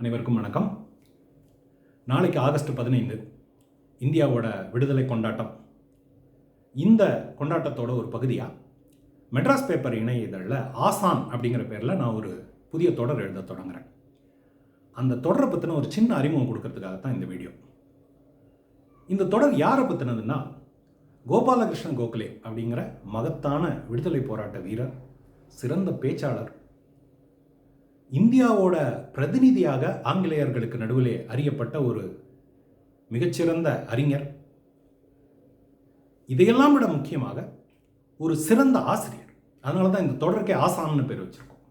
அனைவருக்கும் வணக்கம். நாளைக்கு ஆகஸ்ட் பதினைந்து இந்தியாவோட விடுதலை கொண்டாட்டம். இந்த கொண்டாட்டத்தோட ஒரு பகுதியாக மெட்ராஸ் பேப்பர் இணைய இதழில் ஆசான் அப்படிங்கிற பேரில் நான் ஒரு புதிய தொடர் எழுத தொடங்குறேன். அந்த தொடரை பற்றின ஒரு சின்ன அறிமுகம் கொடுக்கறதுக்காக தான் இந்த வீடியோ. இந்த தொடர் யாரை பற்றினதுன்னா கோபாலகிருஷ்ணன் கோகலே அப்படிங்கிற மகத்தான விடுதலை போராட்ட வீரர் சிறந்த பேச்சாளர் இந்தியாவோட பிரதிநிதியாக ஆங்கிலேயர்களுக்கு நடுவிலே அறியப்பட்ட ஒரு மிகச்சிறந்த அறிஞர். இதையெல்லாம் விட முக்கியமாக ஒரு சிறந்த ஆசிரியர். அதனால தான் இந்த தொடருக்கே ஆசான்னு பேர் வச்சிருக்கோம்.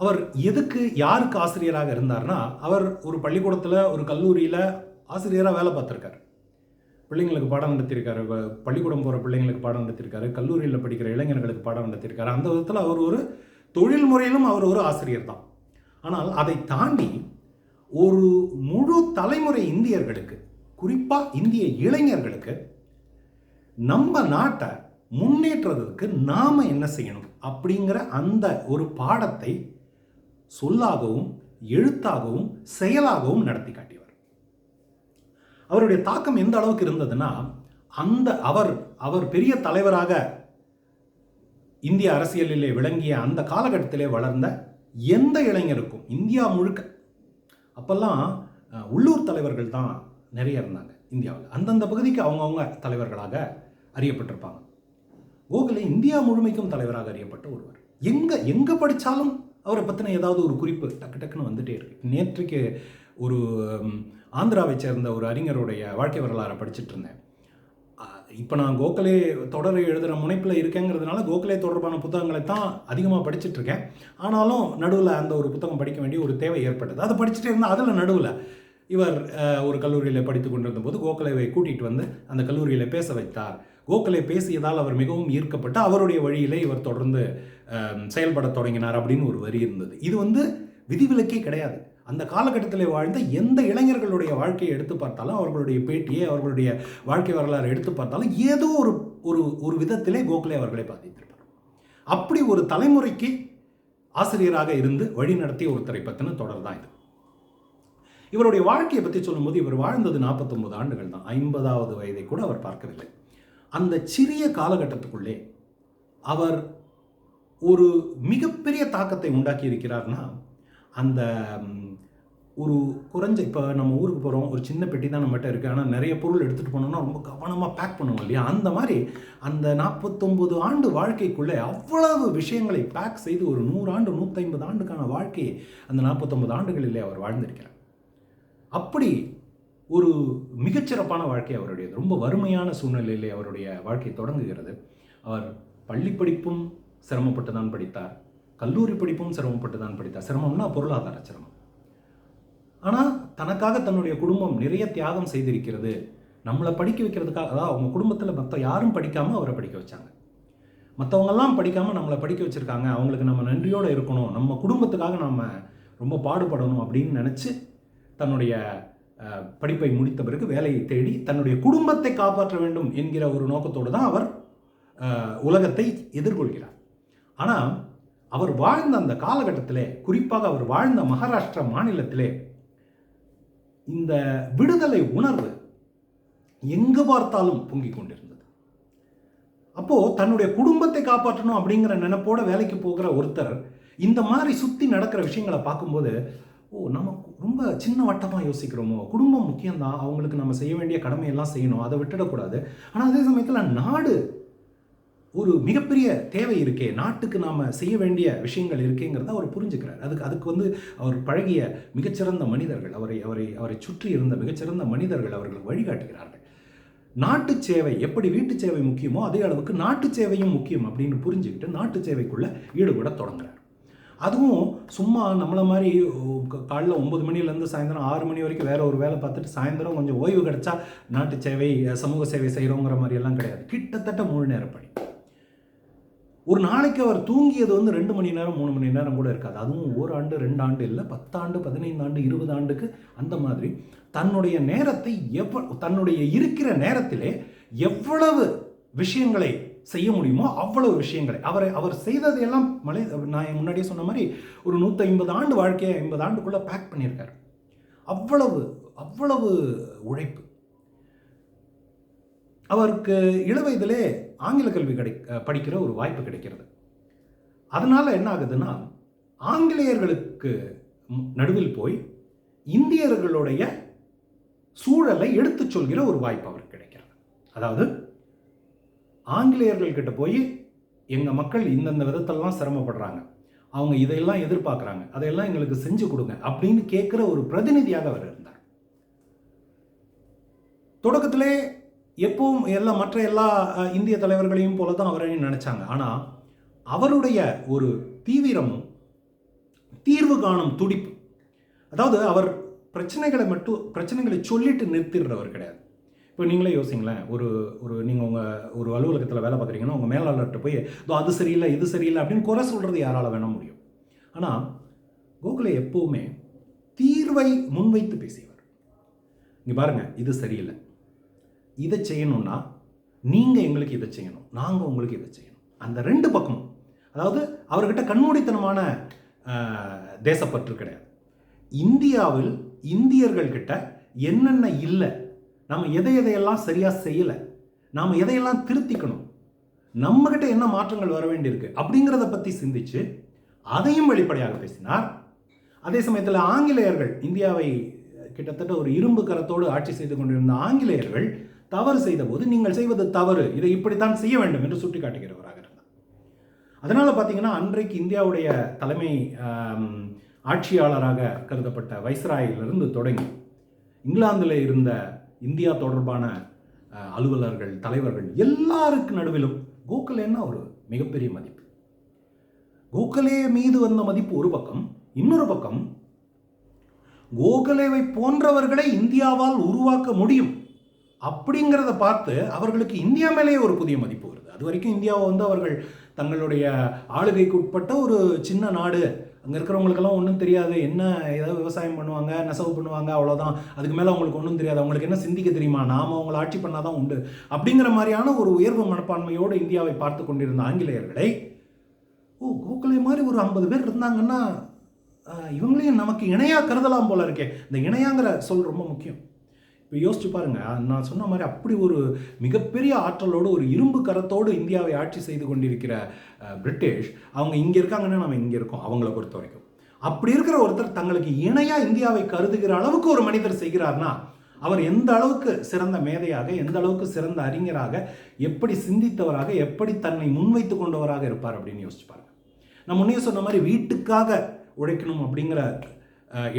அவர் எதுக்கு யாருக்கு ஆசிரியராக இருந்தார்னா அவர் ஒரு பள்ளிக்கூடத்தில் ஒரு கல்லூரியில் ஆசிரியராக வேலை பார்த்துருக்காரு. பிள்ளைங்களுக்கு பாடம் நடத்தியிருக்காரு பள்ளிக்கூடம் போகிற பிள்ளைங்களுக்கு பாடம் நடத்தியிருக்காரு கல்லூரியில் படிக்கிற இளைஞர்களுக்கு பாடம் நடத்தியிருக்காரு. அந்த விதத்தில் அவர் ஒரு தொழில் முறையிலும் அவர் ஒரு ஆசிரியர் தான். ஆனால் அதை தாண்டி ஒரு முழு தலைமுறை இந்தியர்களுக்கு குறிப்பாக இந்திய இளைஞர்களுக்கு நம்ம நாட்டை முன்னேற்றுறதுக்கு நாம் என்ன செய்யணும் அப்படிங்கிற அந்த ஒரு பாடத்தை சொல்லாகவும் எழுத்தாகவும் செயலாகவும் நடத்தி காட்டியவர். அவருடைய தாக்கம் எந்த அளவுக்கு இருந்ததுன்னா அந்த அவர் அவர் பெரிய தலைவராக இந்திய அரசியலிலே விளங்கிய அந்த காலகட்டத்திலே வளர்ந்த எந்த இளைஞருக்கும் இந்தியா முழுக்க அப்போல்லாம் உள்ளூர் தலைவர்கள் தான் நிறைய இருந்தாங்க இந்தியாவில். அந்தந்த பகுதிக்கு அவங்கவுங்க தலைவர்களாக அறியப்பட்டிருப்பாங்க. கோகலே இந்தியா முழுமைக்கும் தலைவராக அறியப்பட்ட ஒருவர். எங்கே எங்கே படித்தாலும் அவரை பற்றின ஏதாவது ஒரு குறிப்பு டக்கு டக்குன்னு வந்துட்டே இருக்கு. நேற்றுக்கு ஒரு ஆந்திராவை சேர்ந்த ஒரு அறிஞருடைய வாழ்க்கை வரலாறை படிச்சுட்டு இருந்தேன். இப்போ நான் கோகலே தொடரை எழுதுகிற முனைப்பில் இருக்கேங்கிறதுனால கோகலே தொடர்பான புத்தகங்களை தான் அதிகமாக படிச்சுட்ருக்கேன். ஆனாலும் நடுவில் அந்த ஒரு புத்தகம் படிக்க வேண்டிய ஒரு தேவை ஏற்பட்டது. அதை படிச்சுட்டே இருந்தால் அதில் நடுவில் இவர் ஒரு கல்லூரியில் படித்து கொண்டிருந்த போது கோகலேவை கூட்டிகிட்டு வந்து அந்த கல்லூரியில் பேச வைத்தார். கோகலே பேசியதால் அவர் மிகவும் ஈர்க்கப்பட்டு அவருடைய வழியிலே இவர் தொடர்ந்து செயல்பட செயல்படத் தொடங்கினார் அப்படின்னு ஒரு வரி இருந்தது. இது வந்து விதிவிலக்கே கிடையாது. அந்த காலகட்டத்தில் வாழ்ந்த எந்த இளைஞர்களுடைய வாழ்க்கையை எடுத்து பார்த்தாலும் அவர்களுடைய பேட்டியை அவர்களுடைய வாழ்க்கை வரலாறு எடுத்து பார்த்தாலும் ஏதோ ஒரு ஒரு ஒரு விதத்திலே கோகலே அவர்களை பாதித்திருப்பார். அப்படி ஒரு தலைமுறைக்கு ஆசிரியராக இருந்து வழி நடத்திய ஒருத்தரை பற்றின தொடர் தான் இது. இவருடைய வாழ்க்கையை பற்றி சொல்லும்போது இவர் வாழ்ந்தது 49 ஆண்டுகள் தான். ஐம்பதாவது வயதை கூட அவர் பார்க்கவில்லை. அந்த சிறிய காலகட்டத்துக்குள்ளே அவர் ஒரு மிகப்பெரிய தாக்கத்தை உண்டாக்கி இருக்கிறார்னா அந்த ஒரு குறைஞ்ச இப்போ நம்ம ஊருக்கு போகிறோம் ஒரு சின்ன பெட்டி தான் நம்மகிட்ட இருக்குது ஆனால் நிறைய பொருள் எடுத்துகிட்டு போனோம்னா ரொம்ப கவனமாக பேக் பண்ணுவோம் இல்லையா? அந்த மாதிரி அந்த நாற்பத்தொம்போது ஆண்டு வாழ்க்கைக்குள்ளே அவ்வளவு விஷயங்களை பேக் செய்து ஒரு நூறாண்டு நூற்றி ஆண்டுக்கான வாழ்க்கையை அந்த நாற்பத்தொம்பது ஆண்டுகளிலே அவர் வாழ்ந்திருக்கிறார். அப்படி ஒரு மிகச்சிறப்பான வாழ்க்கை அவருடையது. ரொம்ப வறுமையான சூழ்நிலையிலே அவருடைய வாழ்க்கை தொடங்குகிறது. அவர் பள்ளி படிப்பும் சிரமப்பட்டு தான் படித்தார். கல்லூரி படிப்பும் சிரமப்பட்டு தான் படித்தார். சிரமம்னா பொருளாதார சிரமம். ஆனால் தனக்காக தன்னுடைய குடும்பம் நிறைய தியாகம் செய்திருக்கிறது. நம்மளை படிக்க வைக்கிறதுக்காக அதாவது அவங்க குடும்பத்தில் மற்ற யாரும் படிக்காமல் அவரை படிக்க வச்சாங்க. மற்றவங்கெல்லாம் படிக்காமல் நம்மளை படிக்க வச்சுருக்காங்க. அவங்களுக்கு நம்ம நன்றியோடு இருக்கணும். நம்ம குடும்பத்துக்காக நாம் ரொம்ப பாடுபடணும் அப்படின்னு நினச்சி தன்னுடைய படிப்பை முடித்த பிறகு வேலையை தேடி தன்னுடைய குடும்பத்தை காப்பாற்ற வேண்டும் என்கிற ஒரு நோக்கத்தோடு தான் அவர் உலகத்தை எதிர்கொள்கிறார். ஆனால் அவர் வாழ்ந்த அந்த காலகட்டத்திலே குறிப்பாக அவர் வாழ்ந்த மகாராஷ்டிரா மாநிலத்திலே இந்த விடுதலை உணர்வு எங்கு பார்த்தாலும் பொங்கிக் கொண்டிருந்தது. அப்போது தன்னுடைய குடும்பத்தை காப்பாற்றணும் அப்படிங்கிற நினைப்போட வேலைக்கு போகிற ஒருத்தர் இந்த மாதிரி சுற்றி நடக்கிற விஷயங்களை பார்க்கும்போது ஓ நம்ம ரொம்ப சின்ன வட்டமாக யோசிக்கிறோமோ? குடும்பம் முக்கியம்தான். அவங்களுக்கு நம்ம செய்ய வேண்டிய கடமையெல்லாம் செய்யணும். அதை விட்டுடக்கூடாது. ஆனால் அதே சமயத்தில் நாடு ஒரு மிகப்பெரிய தேவை இருக்கே நாட்டுக்கு நாம் செய்ய வேண்டிய விஷயங்கள் இருக்கேங்கிறத அவர் புரிஞ்சுக்கிறார். அதுக்கு அதுக்கு வந்து அவர் பழகிய மிகச்சிறந்த மனிதர்கள் அவரை அவரை அவரை சுற்றி இருந்த மிகச்சிறந்த மனிதர்கள் அவர்கள் வழிகாட்டுகிறார்கள். நாட்டு சேவை எப்படி வீட்டு சேவை முக்கியமோ அதே அளவுக்கு நாட்டு சேவையும் முக்கியம் அப்படின்னு புரிஞ்சுக்கிட்டு நாட்டு சேவைக்குள்ளே ஈடுபட தொடங்குறார். அதுவும் சும்மா நம்மளை மாதிரி காலைல ஒம்பது மணிலேருந்து சாயந்தரம் ஆறு மணி வரைக்கும் வேறு ஒரு வேலை பார்த்துட்டு சாயந்தரம் கொஞ்சம் ஓய்வு கிடைச்சா நாட்டு சேவை சமூக சேவை செய்கிறோங்கிற மாதிரி எல்லாம் கிடையாது. கிட்டத்தட்ட முழு நேர ஒரு நாளைக்கு அவர் தூங்கியது வந்து ரெண்டு மணி நேரம் மூணு மணி நேரம் கூட இருக்காது. அதுவும் ஓராண்டு ரெண்டு ஆண்டு இல்லை பத்தாண்டு பதினைந்து ஆண்டு இருபது ஆண்டுக்கு அந்த மாதிரி தன்னுடைய நேரத்தை எவ்வ தன்னுடைய இருக்கிற நேரத்திலே எவ்வளவு விஷயங்களை செய்ய முடியுமோ அவ்வளவு விஷயங்களை. அவரை அவர் செய்ததையெல்லாம் மலை நான் முன்னாடியே சொன்ன மாதிரி ஒரு நூற்றி ஐம்பது ஆண்டு வாழ்க்கையை ஐம்பது ஆண்டுக்குள்ளே பேக் பண்ணியிருக்காரு. அவ்வளவு அவ்வளவு உழைப்பு. அவருக்கு இளவயதிலே ஆங்கில கல்வி கிடை படிக்கிற ஒரு வாய்ப்பு கிடைக்கிறது. அதனால் என்ன ஆகுதுன்னா ஆங்கிலேயர்களுக்கு நடுவில் போய் இந்தியர்களுடைய சூழலை எடுத்துச் சொல்கிற ஒரு வாய்ப்பு அவருக்கு கிடைக்கிறது. அதாவது ஆங்கிலேயர்கள்கிட்ட போய் எங்கள் மக்கள் இந்தந்த விதத்தெல்லாம் சிரமப்படுறாங்க. அவங்க இதையெல்லாம் எதிர்பார்க்குறாங்க. அதையெல்லாம் எங்களுக்கு செஞ்சு கொடுங்க அப்படின்னு கேட்குற ஒரு பிரதிநிதியாக அவர் இருந்தார். தொடக்கத்திலே எப்பவும் எல்லா மற்ற எல்லா இந்திய தலைவர்களையும் போல தான் அவரையும் நினச்சாங்க. ஆனால் அவருடைய ஒரு தீவிரமும் தீர்வு காணும் துடிப்பு அதாவது அவர் பிரச்சனைகளை மட்டும் பிரச்சனைகளை சொல்லிட்டு நிறுத்திடுறவர் கிடையாது. இப்போ நீங்களே யோசிங்களேன் ஒரு ஒரு நீங்கள் உங்கள் ஒரு அலுவலகத்தில் வேலை பார்க்குறீங்கன்னா உங்கள் மேலாளர்கிட்ட போய் இதோ அது சரியில்லை இது சரியில்லை அப்படின்னு குறை சொல்கிறது யாரால் வேண முடியும். ஆனால் கோகுலே எப்போவுமே தீர்வை முன்வைத்து பேசியவர். இங்கே பாருங்கள் இது சரியில்லை. இதை செய்யணும்னா நீங்கள் எங்களுக்கு இதை செய்யணும் நாங்கள் உங்களுக்கு இதை செய்யணும். அந்த ரெண்டு பக்கமும். அதாவது அவர்கிட்ட கண்மூடித்தனமான தேசப்பற்று கிடையாது. இந்தியாவில் இந்தியர்கள்கிட்ட என்னென்ன இல்லை நம்ம எதை எதையெல்லாம் சரியாக செய்யலை நாம் எதையெல்லாம் திருத்திக்கணும் நம்மக்கிட்ட என்ன மாற்றங்கள் வர வேண்டியிருக்கு அப்படிங்கிறத பற்றி சிந்திச்சு அதையும் வெளிப்படையாக பேசினார். அதே சமயத்தில் ஆங்கிலேயர்கள் இந்தியாவை கிட்டத்தட்ட ஒரு இரும்பு கரத்தோடு ஆட்சி செய்து கொண்டிருந்த ஆங்கிலேயர்கள் தவறு செய்த போது நீங்கள் செய்வது தவறு. இதை இப்படித்தான் செய்ய வேண்டும் என்று சுட்டிக்காட்டுகிறவராக இருந்தார். அதனால் பார்த்தீங்கன்னா அன்றைக்கு இந்தியாவுடைய தலைமை ஆட்சியாளராக கருதப்பட்ட வைஸ்ராயிலிருந்து தொடங்கி இங்கிலாந்தில் இருந்த இந்தியா தொடர்பான அலுவலர்கள் தலைவர்கள் எல்லாருக்கு நடுவிலும் கோகலேன்னா ஒரு மிகப்பெரிய மதிப்பு. கோகலே மீது வந்த மதிப்பு ஒரு பக்கம் இன்னொரு பக்கம் கோகலேவை போன்றவர்களை இந்தியாவால் உருவாக்க முடியும். அப்படிங்கிறத பார்த்து அவர்களுக்கு இந்தியா மேலேயே ஒரு புதிய மதிப்பு வருது. அது வரைக்கும் இந்தியாவை வந்து அவர்கள் தங்களுடைய ஆளுகைக்கு உட்பட்ட ஒரு சின்ன நாடு. அங்கே இருக்கிறவங்களுக்கெல்லாம் ஒன்றும் தெரியாது. என்ன ஏதாவது விவசாயம் பண்ணுவாங்க நெசவு பண்ணுவாங்க அவ்வளோதான் அதுக்கு மேலே அவங்களுக்கு ஒன்றும் தெரியாது. அவங்களுக்கு என்ன சிந்திக்க தெரியுமா? நாம் அவங்கள ஆட்சி பண்ணால் தான் உண்டு. அப்படிங்கிற மாதிரியான ஒரு உயர்வு மனப்பான்மையோடு இந்தியாவை பார்த்து கொண்டிருந்த ஆங்கிலேயர்களை ஓ கோகலே மாதிரி ஒரு ஐம்பது பேர் இருந்தாங்கன்னா இவங்களையும் நமக்கு இணையாக கருதலாம் போல இருக்கே. இந்த இணையாங்கிற சொல் ரொம்ப முக்கியம். இப்போ யோசிச்சு பாருங்கள் நான் சொன்ன மாதிரி அப்படி ஒரு மிகப்பெரிய ஆற்றலோடு ஒரு இரும்பு கரத்தோடு இந்தியாவை ஆட்சி செய்து கொண்டிருக்கிற பிரிட்டிஷ் அவங்க இங்கே இருக்காங்கன்னா நம்ம இங்கே இருக்கோம் அவங்கள பொறுத்த வரைக்கும். அப்படி இருக்கிற ஒருத்தர் தங்களுக்கு இணையாக இந்தியாவை கருதுகிற அளவுக்கு ஒரு மனிதர் செய்கிறார்னா அவர் எந்த அளவுக்கு சிறந்த மேதையாக எந்த அளவுக்கு சிறந்த அறிஞராக எப்படி சிந்தித்தவராக எப்படி தன்னை முன்வைத்து கொண்டவராக இருப்பார் அப்படின்னு யோசிச்சு பாருங்க. நான் முன்னே சொன்ன மாதிரி வீட்டுக்காக உழைக்கணும் அப்படிங்கிற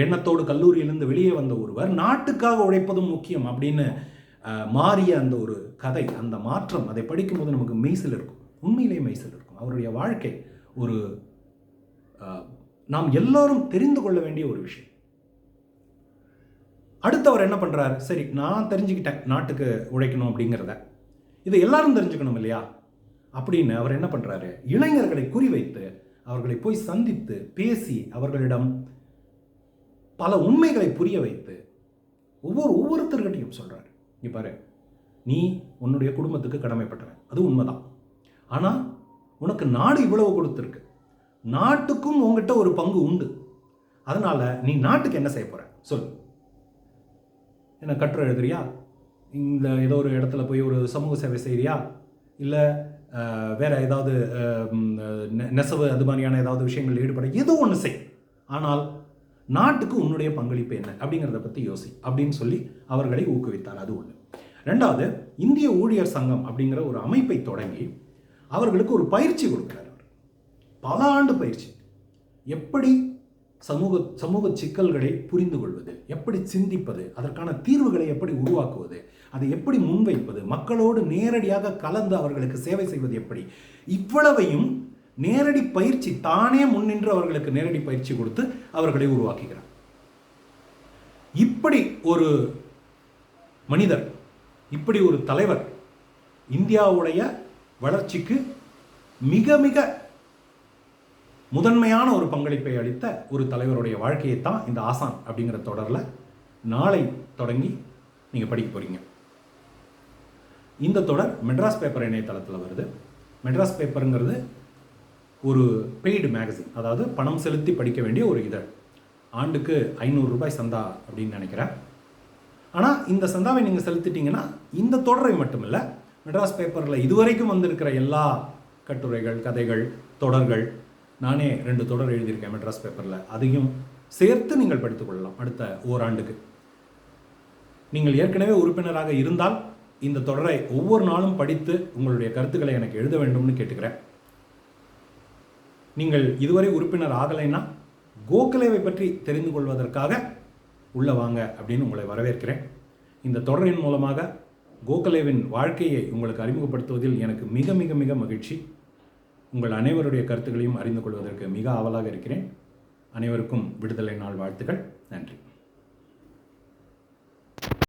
எண்ணத்தோடு கல்லூரியிலிருந்து வெளியே வந்த ஒருவர் நாட்டுக்காக உழைப்பதும் முக்கியம் அப்படின்னு மாறிய அந்த ஒரு கதை அந்த மாற்றம் அதை படிக்கும்போது நமக்கு மெய்சில் இருக்கும். உண்மையிலே மெய்சில் இருக்கும். அவருடைய வாழ்க்கை ஒரு நாம் எல்லோரும் தெரிந்து கொள்ள வேண்டிய ஒரு விஷயம். அடுத்தவர் என்ன பண்ணுறாரு சரி நான் தெரிஞ்சுக்கிட்டேன் நாட்டுக்கு உழைக்கணும் அப்படிங்கிறத. இதை எல்லாரும் தெரிஞ்சுக்கணும் இல்லையா? அப்படின்னு அவர் என்ன பண்ணுறாரு இளைஞர்களை குறிவைத்து அவர்களை போய் சந்தித்து பேசி அவர்களிடம் பல உண்மைகளை புரிய வைத்து ஒவ்வொரு ஒவ்வொருத்தர்கிட்டையும் சொல்கிறார் நீ பாரு நீ உன்னுடைய குடும்பத்துக்கு கடமைப்பட்டவன். அது உண்மைதான். ஆனால் உனக்கு நாடு இவ்வளவு கொடுத்துருக்கு. நாட்டுக்கும் உங்ககிட்ட ஒரு பங்கு உண்டு. அதனால் நீ நாட்டுக்கு என்ன செய்ய போகிற சொல் என்ன கட்டுரை எழுதுறியா? இந்த ஏதோ ஒரு இடத்துல போய் ஒரு சமூக சேவை செய்கிறியா இல்லை வேறு ஏதாவது நெசவு அது மாதிரியான ஏதாவது விஷயங்கள் ஈடுபட ஏதோ ஒன்று செய். ஆனால் நாட்டுக்கு உன்னுடைய பங்களிப்பு என்ன? அப்படிங்கிறத பற்றி யோசி. அப்படின்னு சொல்லி அவர்களை ஊக்குவித்தார். அது ஒன்று ரெண்டாவது இந்திய ஊழியர் சங்கம் அப்படிங்கிற ஒரு அமைப்பை தொடங்கி அவர்களுக்கு ஒரு பயிற்சி கொடுக்குறார் அவர். பல ஆண்டு பயிற்சி. எப்படி சமூக சமூக சிக்கல்களை புரிந்து கொள்வது? எப்படி சிந்திப்பது? அதற்கான தீர்வுகளை எப்படி உருவாக்குவது? அதை எப்படி முன்வைப்பது? மக்களோடு நேரடியாக கலந்து அவர்களுக்கு சேவை செய்வது எப்படி? இவ்வளவையும் நேரடி பயிற்சி தானே முன்னின்று அவர்களுக்கு நேரடி பயிற்சி கொடுத்து அவர்களை உருவாக்குகிறார். இப்படி ஒரு மனிதர் இப்படி ஒரு தலைவர் இந்தியாவுடைய வளர்ச்சிக்கு மிக மிக முதன்மையான ஒரு பங்களிப்பை அளித்த ஒரு தலைவருடைய வாழ்க்கையை தான் இந்த ஆசான் அப்படிங்கிற தொடரில் நாளை தொடங்கி நீங்கள் படிக்க போகிறீங்க இந்த தொடர் மெட்ராஸ் பேப்பர் இணையதளத்தில் வருது. மெட்ராஸ் பேப்பருங்கிறது ஒரு பெய்டு மேகசின் அதாவது பணம் செலுத்தி படிக்க வேண்டிய ஒரு இதழ். ஆண்டுக்கு ஐநூறு ரூபாய் சந்தா அப்படின்னு நினைக்கிறேன். ஆனால் இந்த சந்தாவை நீங்கள் செலுத்திட்டீங்கன்னா இந்த தொடரை மட்டுமில்லை மெட்ராஸ் பேப்பரில் இதுவரைக்கும் வந்திருக்கிற எல்லா கட்டுரைகள் கதைகள் தொடர்கள் நானே ரெண்டு தொடர் எழுதியிருக்கேன் மெட்ராஸ் பேப்பரில். அதையும் சேர்த்து நீங்கள் படித்துக்கொள்ளலாம் அடுத்த ஓராண்டுக்கு. நீங்கள் ஏற்கனவே உறுப்பினராக இருந்தால் இந்த தொடரை ஒவ்வொரு நாளும் படித்து உங்களுடைய கருத்துக்களை எனக்கு எழுத வேண்டும்னு கேட்டுக்கிறேன். நீங்கள் இதுவரை உறுப்பினர் ஆகலைன்னா கோகலேவை பற்றி தெரிந்து கொள்வதற்காக உள்ளே வாங்க அப்படின்னு உங்களை வரவேற்கிறேன். இந்த தொடரின் மூலமாக கோகலேவின் வாழ்க்கையை உங்களுக்கு அறிமுகப்படுத்துவதில் எனக்கு மிக மிக மிக மகிழ்ச்சி. உங்கள் அனைவருடைய கருத்துக்களையும் அறிந்து கொள்வதற்கு மிக ஆவலாக இருக்கிறேன். அனைவருக்கும் விடுதலை நாள் வாழ்த்துக்கள். நன்றி.